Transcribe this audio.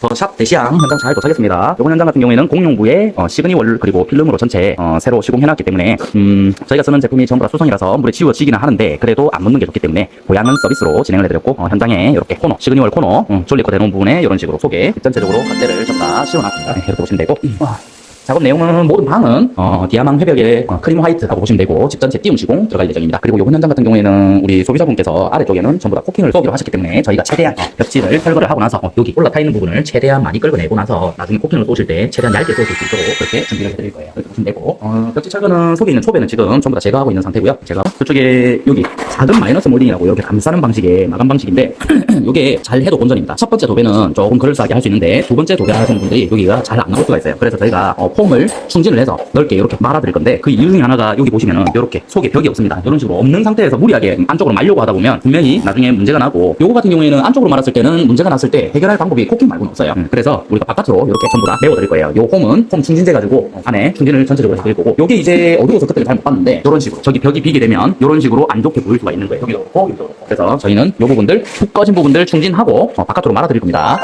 더 더샵 대시양 현장 잘 도착했습니다. 이번 현장 같은 경우에는 공용부에 어, 시그니 월 그리고 필름으로 전체 어, 새로 시공해놨기 때문에 음, 저희가 쓰는 제품이 전부 다 수성이라서 물에 지워지기는 하는데 그래도 안 묻는 게 좋기 때문에 보양은 서비스로 진행을 해드렸고 어, 현장에 이렇게 코너 시그니 월 코너 음, 졸리 거 대놓은 부분에 이런 식으로 속에 전체적으로 갓대를 전부 다 씌워놨습니다. 네, 이렇게 보시면 되고 와. 작업 내용은 모든 방은 어, 디아망 회벽에 어, 크림 화이트라고 보시면 되고 집 전체 띄움 시공 들어갈 예정입니다. 그리고 이번 현장 같은 경우에는 우리 소비자분께서 아래쪽에는 전부 다 코킹을 쏘기로 하셨기 때문에 저희가 최대한 어, 벽지를 철거를 하고 나서 어, 여기 올라타 있는 부분을 최대한 많이 끌어내고 나서 나중에 코킹을 쏘실 때 최대한 얇게 쏘실 수 있도록 그렇게 준비를 해드릴 거예요. 이렇게 보시면 되고 어, 벽지 철거는 속에 있는 초배는 지금 전부 다 제거하고 있는 상태고요. 제가 그쪽에 여기 작은 마이너스 몰딩이라고 이렇게 감싸는 방식의 마감 방식인데 이게 잘 해도 본전입니다. 첫 번째 도배는 조금 그럴싸하게 할 수 있는데 두 번째 도배 하시는 분들이 여기가 잘 안 나올 수가 있어요. 그래서 저희가 어, 폼을 충진을 해서 넓게 이렇게 말아드릴 건데 그 이유 중에 하나가 여기 보시면은 이렇게 속에 벽이 없습니다. 이런 식으로 없는 상태에서 무리하게 안쪽으로 말려고 하다 보면 분명히 나중에 문제가 나고 요거 같은 경우에는 안쪽으로 말았을 때는 문제가 났을 때 해결할 방법이 코킹 말고는 없어요. 음, 그래서 우리가 바깥으로 이렇게 전부 다 메워드릴 거예요. 요 홈은 홈 충진제 가지고 어, 안에 충진을 전체적으로 해드릴 거고 요게 이제 어두워서 그때는 잘 못 봤는데 이런 식으로 저기 벽이 비게 되면 이런 식으로 안 좋게 보일 수가 있는 거예요. 여기도 그렇고 여기도 그렇고 그래서 저희는 요 부분들 푹 꺼진 부분들 충진하고 어, 바깥으로 말아드릴 겁니다.